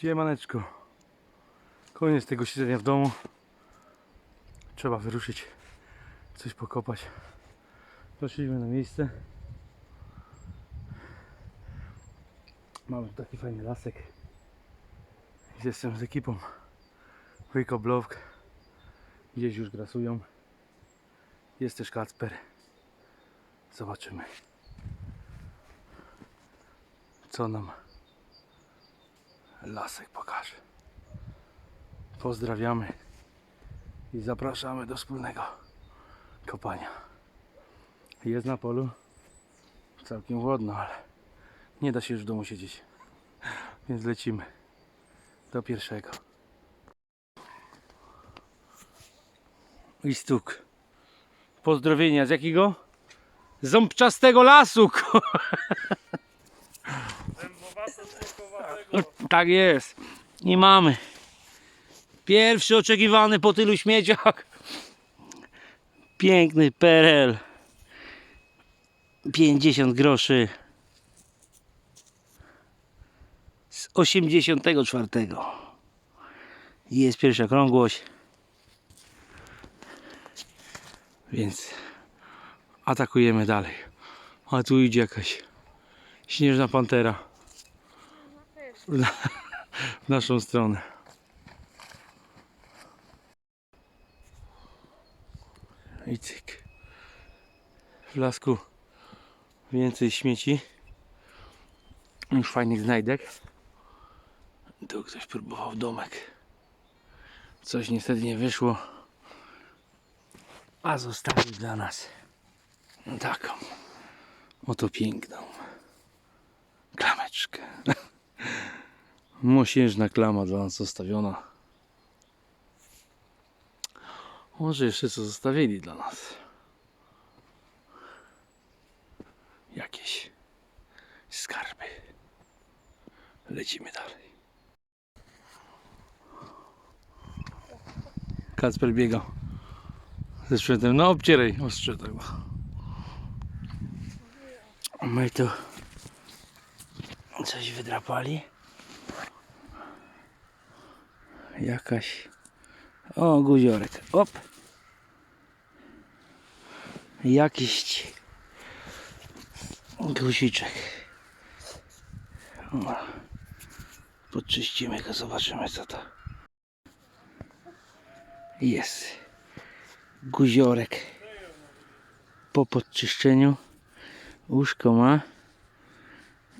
Siemaneczko. Koniec tego siedzenia w domu. Trzeba wyruszyć, coś pokopać. Doszliśmy na miejsce. Mamy taki fajny lasek. Jestem z ekipą. Blog. Gdzieś już grasują. Jest też Kacper. Zobaczymy. Co nam lasek pokaże. Pozdrawiamy i zapraszamy do wspólnego kopania. Jest na polu całkiem wodno, ale nie da się już w domu siedzieć. Więc lecimy do pierwszego. I stuk. Pozdrowienia z jakiego? Ząbczastego lasu. ko- Tak jest. I mamy. Pierwszy oczekiwany po tylu śmieciach. Piękny PRL. 50 groszy. Z 84. Jest pierwsza krągłość. Więc atakujemy dalej. A tu idzie jakaś śnieżna pantera w, na, w naszą stronę. I cyk. W lasku więcej śmieci niż fajnych znajdek. Tu ktoś próbował domek. Coś niestety nie wyszło. A zostawił dla nas taką oto piękną klameczkę. Mosiężna klama dla nas zostawiona. Może jeszcze co zostawili dla nas. Jakieś skarby. Lecimy dalej. Kacper biega ze sprzętem. No obcieraj ostrze tego. My tu coś wydrapali. Jakaś. O, guziorek. Op. Jakiś guziczek. O. Podczyścimy go, zobaczymy co to. Jest. Guziorek. Po podczyszczeniu. Łóżko ma.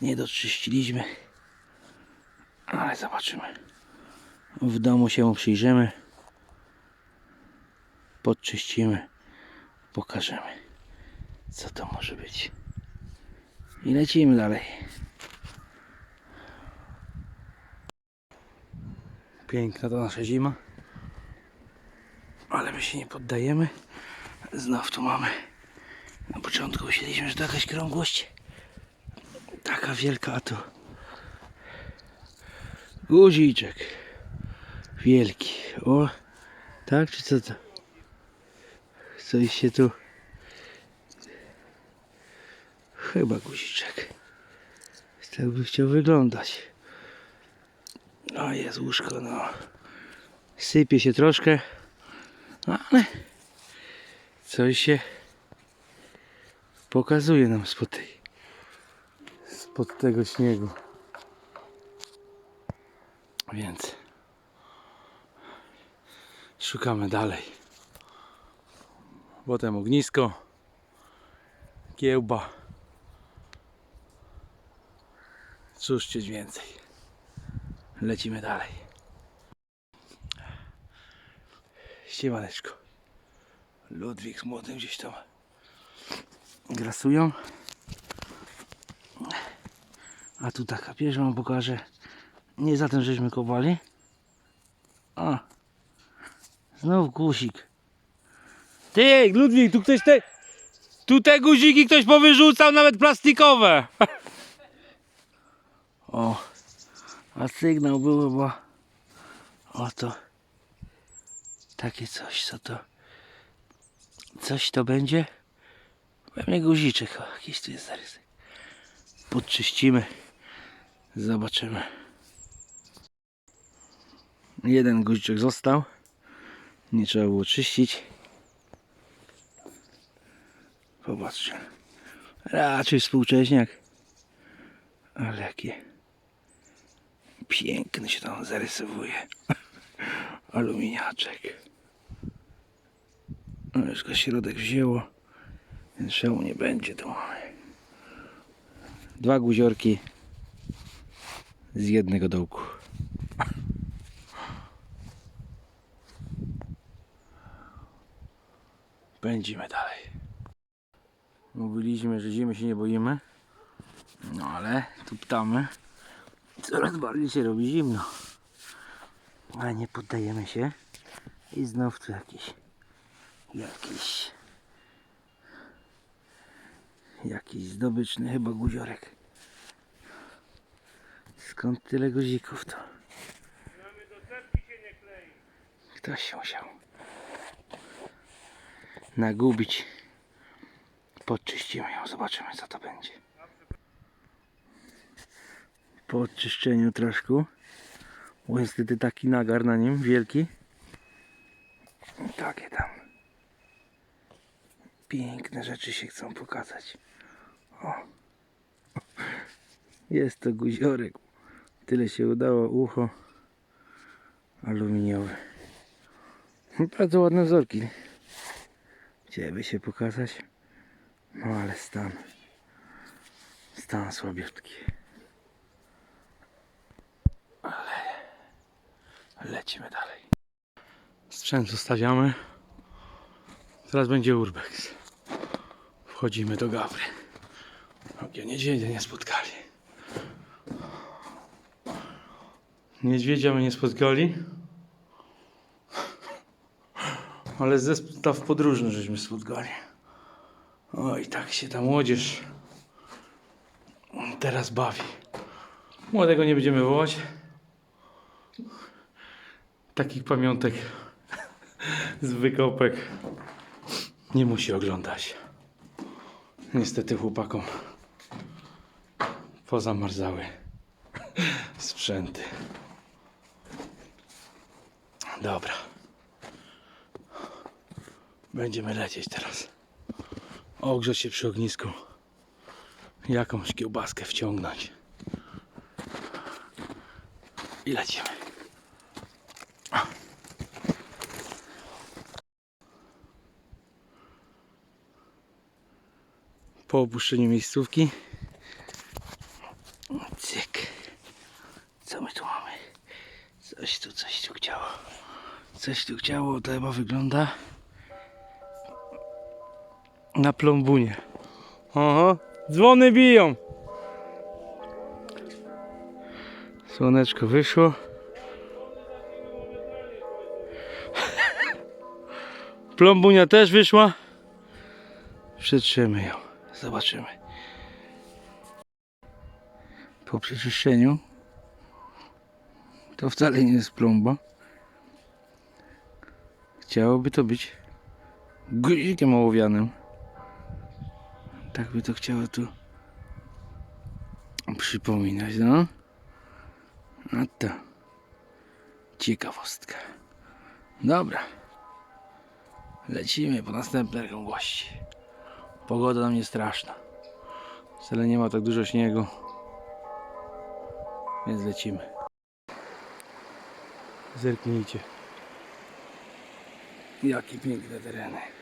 Nie doczyściliśmy. Ale zobaczymy. W domu się przyjrzymy. Podczyścimy. Pokażemy. Co to może być. I lecimy dalej. Piękna to nasza zima. Ale my się nie poddajemy. Znów tu mamy. Na początku myśleliśmy, że to jakaś krągłość. Taka wielka, a tu guziczek. Wielki. O, tak czy co to? Coś się tu... Chyba guziczek. Tak by chciał wyglądać. O, jest łóżko, no. Sypie się troszkę, no ale coś się pokazuje nam spod tej spod tego śniegu. Więc szukamy dalej. Potem ognisko, kiełba. Cóż cię więcej. Lecimy dalej. Siemaneczko. Ludwik z młodym gdzieś tam grasują. A tu taka pierwsza wam pokażę. Nie za tym żeśmy kopali. O. Znów guzik. Ty, Ludwik, tu ktoś te... Tu te guziki ktoś powyrzucał, nawet plastikowe. O. A sygnał był chyba... Oto. Takie coś, co to... Coś to będzie? Pewnie guziczek. O, jakiś tu jest zarysek. Podczyścimy. Zobaczymy. Jeden guziczek został. Nie trzeba było czyścić. Popatrzcie. Raczej współcześniak. Ale jakie piękny się tam zarysowuje. Aluminiaczek. No już go środek wzięło. Więc szału nie będzie. Tu mamy dwa guziorki z jednego dołku. Pędzimy dalej. Mówiliśmy, że zimy się nie boimy. No ale tu ptamy. Coraz bardziej się robi zimno. Ale nie poddajemy się. I znów tu jakiś jakiś jakiś zdobyczny chyba guziorek. Skąd tyle guzików to? Ktoś się musiał nagubić. Podczyścimy ją, zobaczymy co to będzie. Po odczyszczeniu troszkę. Bo niestety taki nagar na nim, wielki. Takie tam. Piękne rzeczy się chcą pokazać. O. Jest to guziorek. Tyle się udało. Ucho aluminiowe. Bardzo ładne wzorki. Chciałyby się pokazać. No ale stan. Stan słabiutki. Ale lecimy dalej. Sprzęt zostawiamy. Teraz będzie urbex. Wchodzimy do gawry. Ogie niedźwiedzia nie spotkali. Niedźwiedzia my nie spotkali. Ale zestaw podróżny żeśmy spotkali. Oj, tak się ta młodzież teraz bawi. Młodego nie będziemy wołać. Takich pamiątek z wykopek nie musi oglądać. Niestety chłopakom pozamarzały sprzęty. Dobra. Będziemy lecieć teraz. Ogrzeć się przy ognisku. Jakąś kiełbaskę wciągnąć. I lecimy. Po opuszczeniu miejscówki. Cyk. Co my tu mamy? Coś tu, coś tu chciało. Coś tu chciało, to chyba wygląda na plombunie. Oho, dzwony biją. Słoneczko wyszło. Plombunia też wyszła. Przetrzymy ją. Zobaczymy. Po przeczyszczeniu to wcale nie jest plomba. Chciałoby to być guzikiem ołowianym. Tak by to chciało tu przypominać, no. A to ciekawostka. Dobra. Lecimy po następne gości. Pogoda nam nie straszna. Wcale nie ma tak dużo śniegu. Więc lecimy. Zerknijcie. Jakie piękne tereny.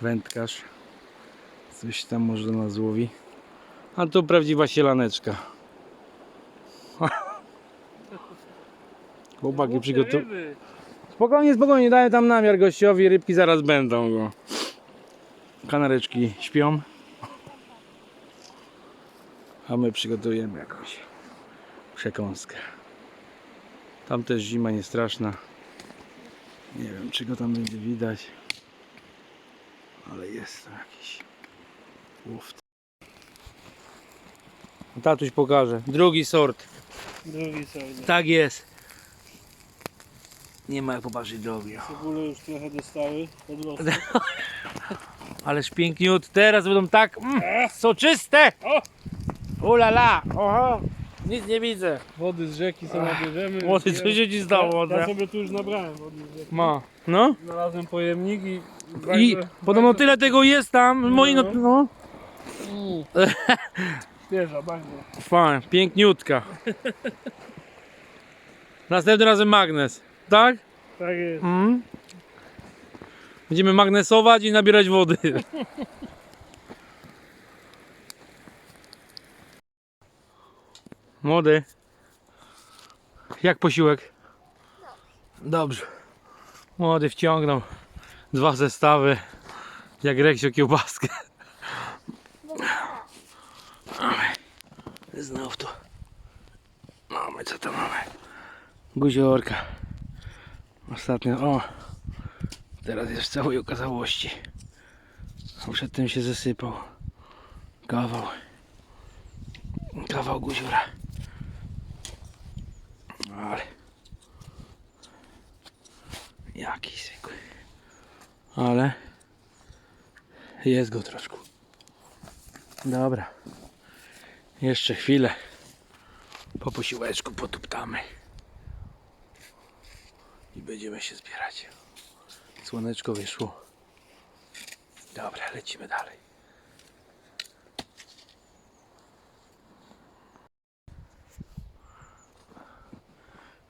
Wędkarz. Coś tam może do nas złowi. A to prawdziwa sielaneczka. Chłopaki przygotują. Spokojnie, spokojnie, daję tam namiar gościowi, rybki zaraz będą go. Kanareczki śpią. A my przygotujemy jakąś przekąskę. Tam też zima nie straszna. Nie wiem, czy go tam będzie widać. Ale jest tam jakiś łuft. Tatuś pokaże. Drugi sort. Drugi sobie. Tak jest. Nie ma jak popatrzeć drogi. Cebule już trochę dostały podrostu. Ależ piękniut. Teraz będą tak mm, soczyste. O! Ulala. Oho. Nic nie widzę. Wody z rzeki sobie nabierzemy. Młody, co się ci stało? Ja, ja sobie tu już nabrałem wody z rzeki. Ma. No. Znalazłem pojemnik i... I bardzo- podobno tyle tego jest tam. Moi no. no. Świeża, bardzo. Fajnie, piękniutka. Następnym razem magnes. Tak? Tak jest. Mm. Będziemy magnesować i nabierać wody. Młody. Jak posiłek? Dobrze. Młody wciągnął dwa zestawy. Jak Reksio kiełbaskę. Mamy. Znów tu. Mamy, co tam mamy? Guziorka. Ostatnio, o. Teraz jest w całej okazałości. A przedtem się zasypał. Kawał. Kawał guziora. Ale. Jaki zwykły. Ale. Jest go troszkę. Dobra. Jeszcze chwilę. Po posiłeczku potuptamy. I będziemy się zbierać. Słoneczko wyszło. Dobra, lecimy dalej.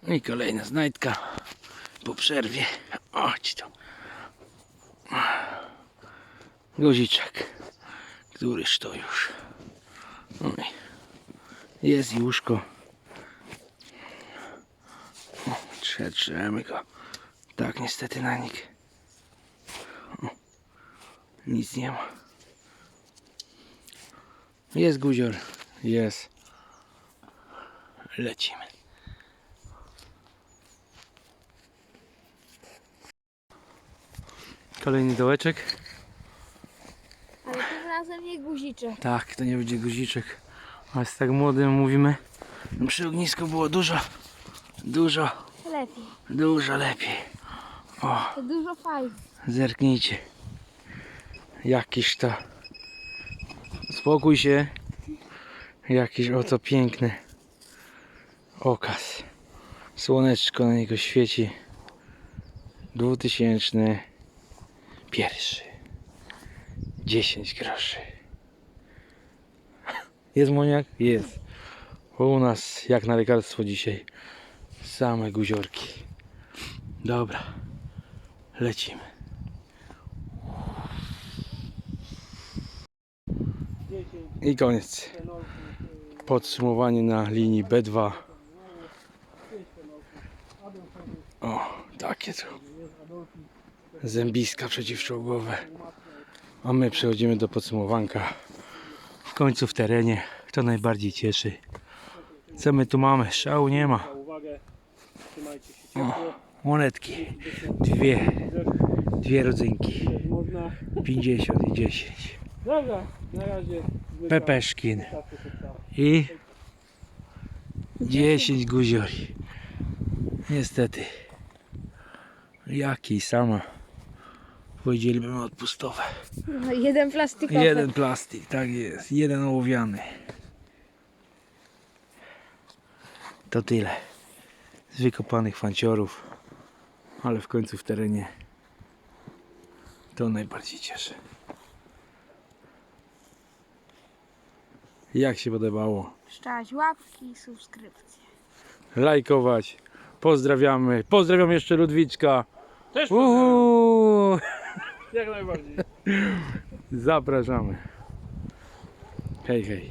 No I kolejna znajdka po przerwie. Chodź tu. Guziczek. Któryż to już? Jest łóżko. Przetrzemy go. Tak, niestety na. O, nic nie ma. Jest guzior. Jest. Lecimy. Kolejny dołeczek. Ale tym razem nie guziczek. Tak, to nie będzie guziczek. A jest tak młodym mówimy. Przy ognisku było dużo, dużo, Lepiej. dużo lepiej. O, To dużo fajnie. zerknijcie. Jakiś to. Spokój się. Jakiś oto piękny okaz. Słoneczko na niego świeci. 2001. 10 groszy. Jest moniak? Jest. Bo u nas jak na lekarstwo dzisiaj. Same guziorki. Dobra. Lecimy. I koniec. Podsumowanie na linii B2. O, takie to. Zębiska przeciwczołgowe. A my przechodzimy do podsumowanka. W końcu w terenie. To najbardziej cieszy. Co my tu mamy? Szału nie ma. Ciepło. Monetki. Dwie. Dwie rodzynki. Można. 50 i 10. Dobra, na razie. Pepeszkin. I 10 guziori. Niestety. Jaki sama. Powiedzielibyśmy odpustowe. No, jeden plastikowy. Jeden plastik, tak jest. Jeden ołowiany. To tyle. Z wykopanych fanciorów. Ale w końcu w terenie. To najbardziej cieszy. Jak się podobało? Szczać łapki i subskrypcje. lajkować. Pozdrawiamy. Pozdrawiam jeszcze Ludwiczka. Też pozdrawiam. Jak najbardziej. Zapraszamy. Hej, hej.